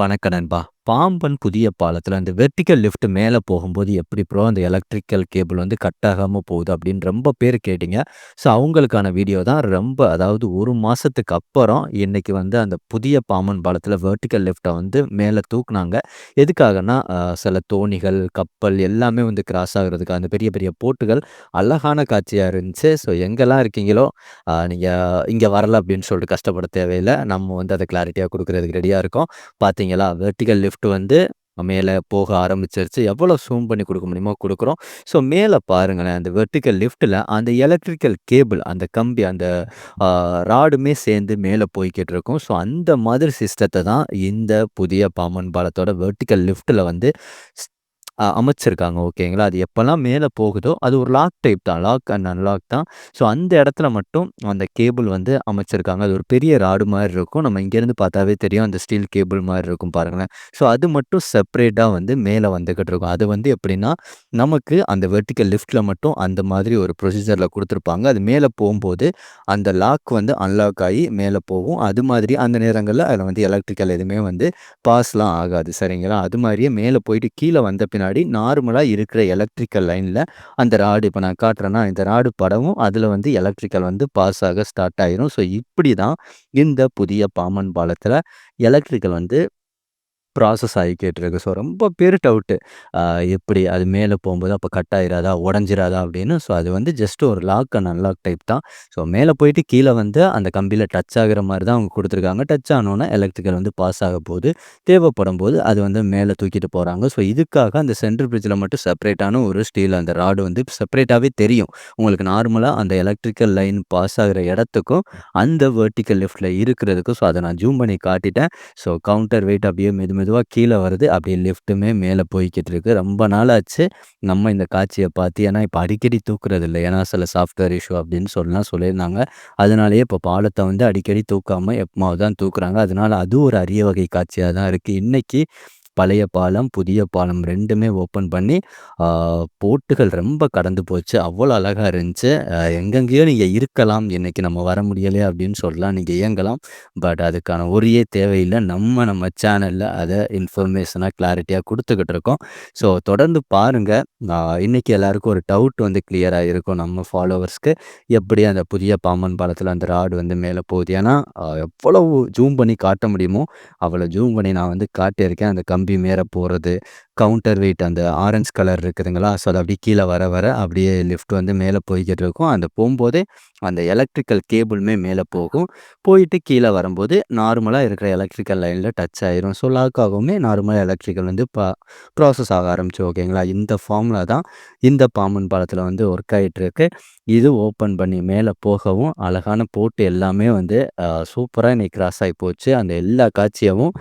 வணக்க நண்பா. பாம்பன் புதிய பாலத்தில் அந்த வெர்டிகல் லிஃப்ட் மேலே போகும்போது எப்படி ப்ரோ அந்த எலக்ட்ரிக்கல் கேபிள் வந்து கட் ஆகாமல் போகுது அப்படின்னு ரொம்ப பேர் கேட்டிங்க ஸோ அவங்களுக்கான வீடியோ தான் ரொம்ப அதாவது ஒரு மாதத்துக்கு அப்புறம் இன்றைக்கி வந்து அந்த புதிய பாம்பன் பாலத்தில் வெர்டிகல் லிஃப்ட்டை வந்து மேலே தூக்குனாங்க. எதுக்காகனா சில தோணிகள், கப்பல் எல்லாமே வந்து கிராஸ் ஆகுறதுக்கு அந்த பெரிய பெரிய போட்டுகள் அழகான காட்சியாக இருந்துச்சு. ஸோ எங்கெல்லாம் இருக்கீங்களோ, நீங்கள் இங்கே இங்க வரல அப்படின்னு சொல்லிட்டு கஷ்டப்பட தேவையில்ல. நம்ம வந்து அதை கிளாரிட்டியாக கொடுக்குறதுக்கு ரெடியாக இருக்கோம். பார்த்தீங்களா? வெர்டிக்கல் லிஃப்ட் வந்து மேலே போக ஆரம்பிச்சிருச்சு. எவ்வளோ ஜூம் பண்ணி கொடுக்க முடியுமோ கொடுக்குறோம் ஸோ மேலே பாருங்களேன், அந்த வெர்டிகல் லிஃப்ட்டில் அந்த எலக்ட்ரிக்கல் கேபிள் அந்த கம்பி அந்த ராடுமே சேர்ந்து மேலே போய்கிட்டு இருக்கும். ஸோ அந்த மாதிரி சிஸ்டத்தை தான் இந்த புதிய பாமன் பாலத்தோட வெர்டிகல் லிஃப்ட்டில் வந்து அமைச்சிருக்காங்க. ஓகேங்களா? அது எப்போல்லாம் மேலே போகுதோ, அது ஒரு லாக் டைப் தான். லாக் அண்ட் அன்லாக் தான். ஸோ அந்த இடத்துல மட்டும் அந்த கேபிள் வந்து அமைச்சிருக்காங்க. அது ஒரு பெரிய ராடு மாதிரி இருக்கும். நம்ம இங்கேருந்து பார்த்தாவே தெரியும். அந்த ஸ்டீல் கேபிள் மாதிரி இருக்கும் பாருங்களேன். ஸோ அது மட்டும் செப்பரேட்டாக வந்து மேலே வந்துக்கிட்டு இருக்கும். அது வந்து எப்படின்னா, நமக்கு அந்த வெர்டிக்கல் லிஃப்ட்டில் மட்டும் அந்த மாதிரி ஒரு ப்ரொசீஜரில் கொடுத்துருப்பாங்க அது மேலே போகும்போது அந்த லாக் வந்து அன்லாக் ஆகி மேலே போகும். அது மாதிரி அந்த நேரங்களில் அதில் வந்து எலக்ட்ரிக்கல் எதுவுமே வந்து பாஸ்லாம் ஆகாது. சரிங்களா? அது மாதிரியே மேலே போயிட்டு கீழே வந்த பின்னாடி நார்மலாக இருக்கிற எலக்ட்ரிக்கல் லைனில் அந்த ராடு இப்போ நான் காட்டுறேன்னா, இந்த ராடு படவும் அதில் வந்து எலக்ட்ரிக்கல் வந்து பாஸ் ஆக ஸ்டார்ட் ஆயிரும். ஸோ இப்படி தான் இந்த புதிய பாம்பன் பாலத்தில் எலக்ட்ரிக்கல் வந்து ப்ராசஸ் ஆகிக்கிட்டு இருக்கு. ஸோ ரொம்ப பேர் டவுட்டு. எப்படி அது மேலே போகும்போது அப்போ கட் ஆயிராதா? உடஞ்சிராதா அப்படின்னு. ஸோ அது வந்து ஜஸ்ட் ஒரு லாக் அண்ட் அன்லாக் டைப் தான். ஸோ மேலே போயிட்டு கீழே வந்து அந்த கம்பியில டச் ஆகிற மாதிரி தான் அவங்க கொடுத்துருக்காங்க டச் ஆனோன்னா எலக்ட்ரிக்கல் வந்து பாஸ் ஆக போது. தேவைப்படும்போது அது வந்து மேலே தூக்கிட்டு போகிறாங்க ஸோ இதுக்காக அந்த சென்ட்ரல் பிரிட்ஜில் மட்டும் செப்பரேட்டான ஒரு ஸ்டீல் அந்த ராடு வந்து செப்பரேட்டாகவே தெரியும். உங்களுக்கு நார்மலாக அந்த எலக்ட்ரிக்கல் லைன் பாஸ் ஆகிற இடத்துக்கும், அந்த வேர்ட்டிக்கல் லிஃப்ட்ல இருக்கிறதுக்கும் ஸோ அதை நான் ஜூம் பண்ணி காட்டிட்டேன். ஸோ கவுண்டர் வெயிட் அப்படியே மெதுமே மெதுவாக கீழே வருது. அப்படியே லிஃப்ட்டுமே மேலே போய்க்கிட்டு இருக்குது ரொம்ப நாள் ஆச்சு நம்ம இந்த காட்சியை பார்த்து. ஏன்னா இப்போ அடிக்கடி தூக்குறது இல்லை ஏன்னா சில சாஃப்ட்வேர் இஷ்யூ அப்படின்னு சொல்லலாம் சொல்லியிருந்தாங்க. அதனாலேயே இப்போ பாலத்தை வந்து அடிக்கடி தூக்காமல் எப்பமாவது தான் தூக்குறாங்க. அதனால அது ஒரு அரிய வகை காட்சியாக தான் இருக்குது இன்றைக்கி பழைய பாலம், புதிய பாலம் ரெண்டுமே ஓப்பன் பண்ணி, போட்டுகள் ரொம்ப கடந்து போச்சு. அவ்வளோ அழகாக இருந்துச்சு. எங்கெங்கேயோ நீங்கள் இருக்கலாம். இன்றைக்கி நம்ம வர முடியலையே அப்படின்னு சொல்லலாம். நீங்கள் இயங்கலாம் பட் அதுக்கான ஒரே தேவையில்லை நம்ம நம்ம சேனலில் அதை இன்ஃபர்மேஷனாக கிளாரிட்டியாக கொடுத்துக்கிட்டு இருக்கோம். ஸோ தொடர்ந்து பாருங்கள் இன்றைக்கி எல்லாருக்கும் ஒரு டவுட் வந்து கிளியராக இருக்கும் நம்ம ஃபாலோவர்ஸ்க்கு. எப்படி அந்த புதிய பாம்பன் பாலத்தில் அந்த ராடு வந்து மேலே போகுது. ஏன்னா, எவ்வளவு ஜூம் பண்ணி காட்ட முடியுமோ, அவ்வளோ ஜூம் பண்ணி நான் வந்து காட்டியிருக்கேன். அந்த கம்பி மேலே போகிறது கவுண்டர் வெயிட் அந்த ஆரஞ்ச் கலர் இருக்குதுங்களா? ஸோ அது அப்படியே கீழே வர வர அப்படியே லிஃப்ட் வந்து மேலே போய்கிட்டு இருக்கும். அந்த போகும்போதே அந்த எலக்ட்ரிக்கல் கேபிளுமே மேலே போகும். போயிட்டு கீழே வரும்போது நார்மலாக இருக்கிற எலக்ட்ரிக்கல் லைனில் டச் ஆயிரும். ஸோ லாக் ஆகவுமே நார்மலாக எலக்ட்ரிக்கல் வந்து ப ப்ராசஸ் ஆக ஆரம்பிச்சு ஓகேங்களா? இந்த ஃபார்முலா தான் இந்த பாம்பன் பாலத்தில் வந்து ஒர்க் ஆகிட்டுருக்கு இது ஓப்பன் பண்ணி மேலே போகவும் அழகான போட்டு எல்லாமே வந்து சூப்பராக இன்னைக்கு கிராஸ் ஆகி போச்சு. அந்த எல்லா காட்சியவும்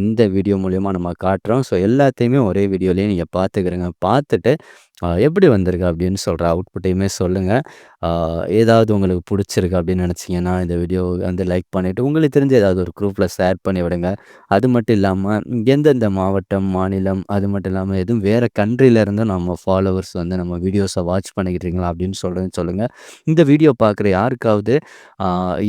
இந்த வீடியோ மூலயமா நம்ம காட்டுறோம். ஸோ எல்லாத்தையுமே ஒரே வீடியோலேயே நீங்கள் பார்த்துக்கிருங்க. பார்த்துட்டு எப்படி வந்திருக்கு? அப்படின்னு சொல்கிற அவுட்புட்டையுமே சொல்லுங்கள் ஏதாவது உங்களுக்கு பிடிச்சிருக்கு அப்படின்னு நினச்சிங்கன்னா இந்த வீடியோ வந்து லைக் பண்ணிவிட்டு உங்களுக்கு தெரிஞ்ச ஏதாவது ஒரு குரூப்பில் ஷேர் பண்ணி விடுங்க. அது மட்டும் இல்லாமல் எந்தெந்த மாவட்டம், மாநிலம் அது மட்டும் இல்லாமல் எதுவும் வேறு கண்ட்ரில நம்ம ஃபாலோவர்ஸ் வந்து நம்ம வீடியோஸை வாட்ச் பண்ணிக்கிட்டு இருக்கீங்களா அப்படின்னு சொல்கிறேன்னு சொல்லுங்கள் இந்த வீடியோ பார்க்குற யாருக்காவது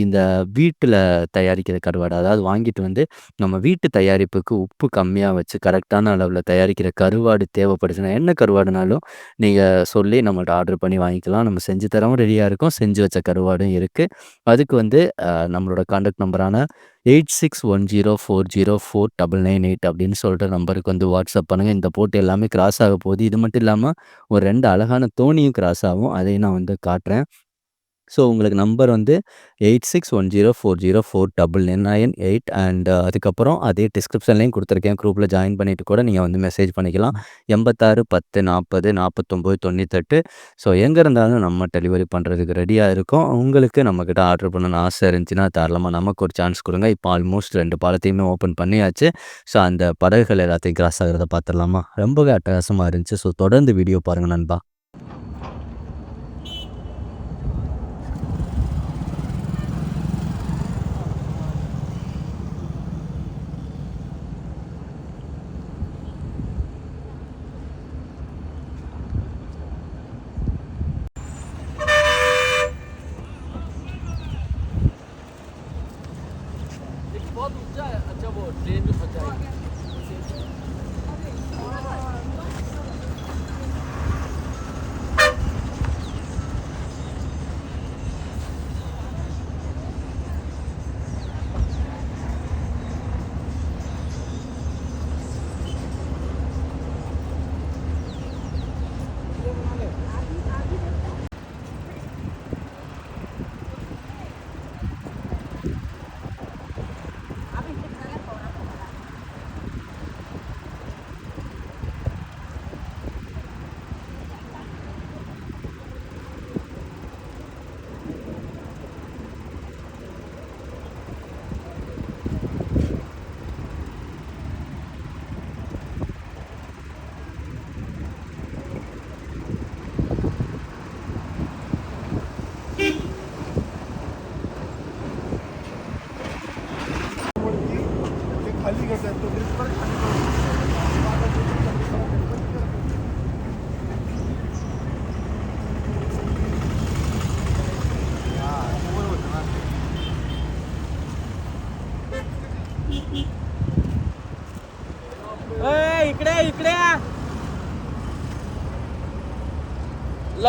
இந்த வீட்டில் தயாரிக்கிற கருவாடு, அதாவது வாங்கிட்டு வந்து நம்ம வீட்டு தயாரிப்புக்கு உப்பு கம்மியாக வச்சு கரெக்டான அளவில் தயாரிக்கிற கருவாடு தேவைப்படுச்சுன்னா, என்ன கருவாடுனாலும் நீங்கள் சொல்லி நம்மள்ட்ட ஆர்டர் பண்ணி வாங்கிக்கலாம். நம்ம செஞ்சு தரவும் ரெடியாக இருக்கும் செஞ்சு வச்ச கருவாடும் இருக்குது அதுக்கு வந்து நம்மளோட கான்டாக்ட் நம்பரான 8610404998 அப்படின்னு சொல்கிற நம்பருக்கு வந்து வாட்ஸ்அப் பண்ணுங்கள் இந்த போட்டு எல்லாமே கிராஸ் ஆக போகுது. இது மட்டும் இல்லாமல் ஒரு ரெண்டு அழகான தோணியும் கிராஸ் ஆகும். அதையும் நான் வந்து காட்டுறேன். ஸோ உங்களுக்கு நம்பர் வந்து 8610404998 அண்ட் அதுக்கப்புறம் அதே டிஸ்கிரிப்ஷன்லையும் கொடுத்துருக்கேன் குரூப்பில் ஜாயின் பண்ணிட்டு கூட நீங்கள் வந்து மெசேஜ் பண்ணிக்கலாம். 8610404998 ஸோ எங்கே இருந்தாலும் நம்ம டெலிவரி பண்ணுறதுக்கு ரெடியாக இருக்கோம். உங்களுக்கு நம்மக்கிட்ட ஆர்டர் பண்ணணும்னு ஆசை இருந்துச்சுன்னா, தரலாமா நமக்கு ஒரு சான்ஸ் கொடுங்க இப்போ ஆல்மோஸ்ட் ரெண்டு பாலத்தையுமே ஓப்பன் பண்ணியாச்சு. ஸோ அந்த படகுகள் எல்லாத்தையும் கிராஸ் ஆகிறத பார்த்துடலாமா? ரொம்பவே அட்டகாசமாக இருந்துச்சு. ஸோ தொடர்ந்து வீடியோ பாருங்கள் நண்பா.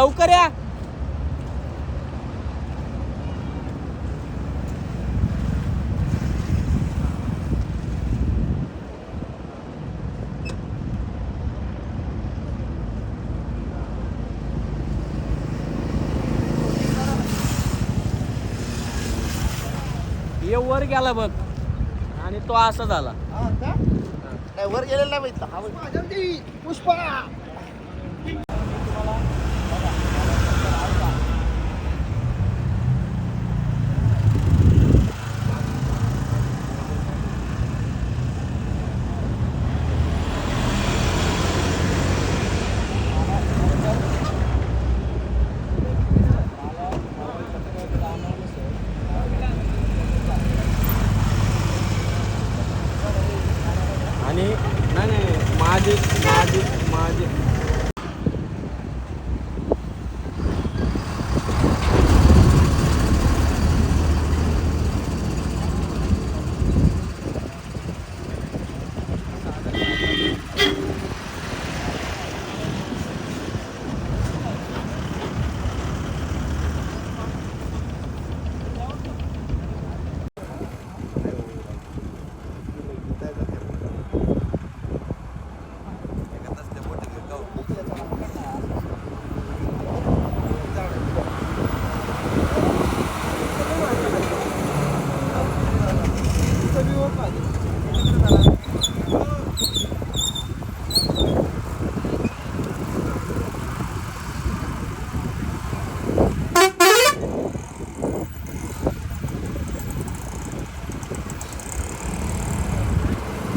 लवकर या. ये वर गेला बघ. आणि तो असा झाला. वर गेलेला पुष्पा.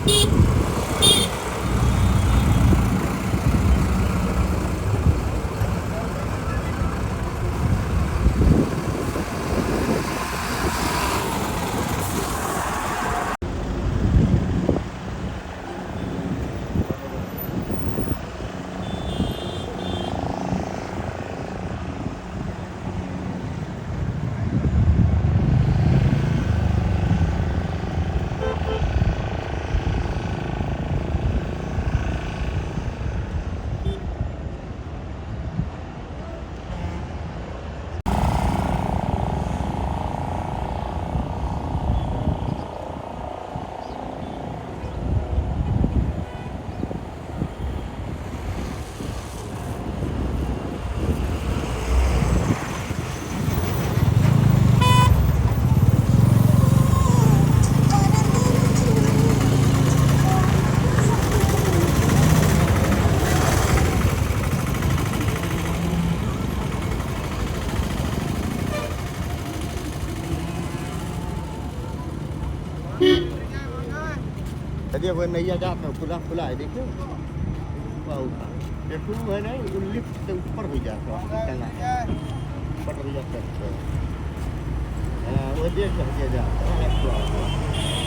beep. अरे वो नैया जाप है खुला खुला है देखिए देखो है ना वो लिफ्ट से ऊपर हो जाता है ऊपर हो जाता है वो देख सकते जाता है